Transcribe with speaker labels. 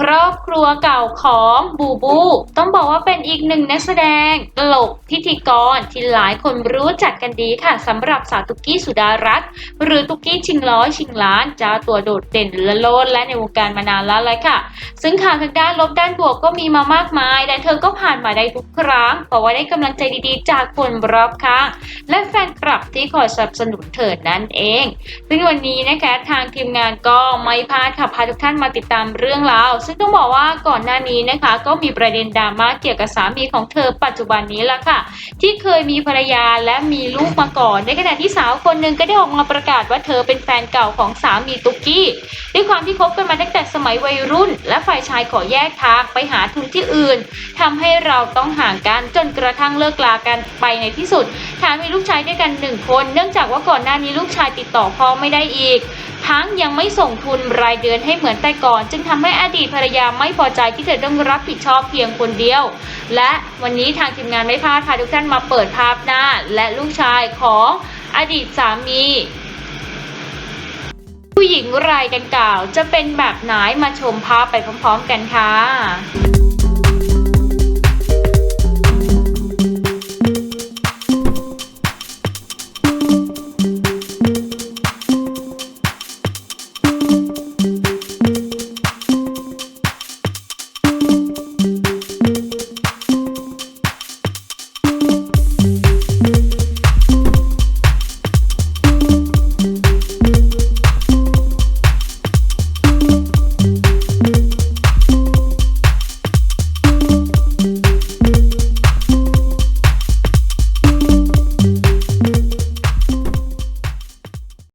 Speaker 1: ครอบครัวเก่าของบูบู ต้องบอกว่าเป็นอีกหนึ่งนักแสดงตลกพิธีกรที่หลายคนรู้จักกันดีค่ะสำหรับสาวตุกกี้สุดารัตน์หรือตุกกี้ชิงร้อยชิงล้านจ้าตัวโดดเด่นละโลดและในวงการมานานแล้วเลยค่ะ ซึ่งข่าวทางด้านลบด้านบวกก็มีมามากมายแต่เธอก็ผ่านมาได้ทุกครั้งเพราะว่าได้กำลังใจดีๆ จากคนรอบข้างและแฟนคลับที่คอยสนับสนุนเธอนั่นเอง ซึ่งวันนี้นะคะทางทีมงานก็ไม่พลาดค่ะพาทุกท่านมาติดตามเรื่องราวซึ่งต้องบอกว่าก่อนหน้านี้นะคะ ก็มีประเด็นดราม่าเกี่ยวกับสามีของเธอปัจจุบันนี้ละค่ะ ที่เคยมีภรรยาและมีลูกมาก่อน ในขณะที่สาวคนหนึ่งก็ได้ออกมาประกาศว่าเธอเป็นแฟนเก่าของสามีตุกกี้ ด้วยความที่คบกันมาตั้งแต่สมัยวัยรุ่น และฝ่ายชายขอแยกทางไปหาทุนที่อื่นทำให้เราต้องห่างกันจนกระทั่งเลิกลากันไปในที่สุดแถมมีลูกชายด้วยกันหนึ่งคน เนื่องจากว่าก่อนหน้านี้ลูกชายติดต่อพ่อไม่ได้อีก ทั้งยังไม่ส่งทุนรายเดือนให้เหมือนแต่ก่อน จึงทำให้อดีตภรรยาไม่พอใจที่เธอต้องรับผิดชอบเพียงคนเดียว และวันนี้ทางทีมงานไม่พลาดพาทุกท่านมาเปิดภาพหน้า และลูกชายของอดีตสามีผู้หญิงรายดังกล่าวจะเป็นแบบไหนมาชมภาพไปพร้อมๆกันค่ะ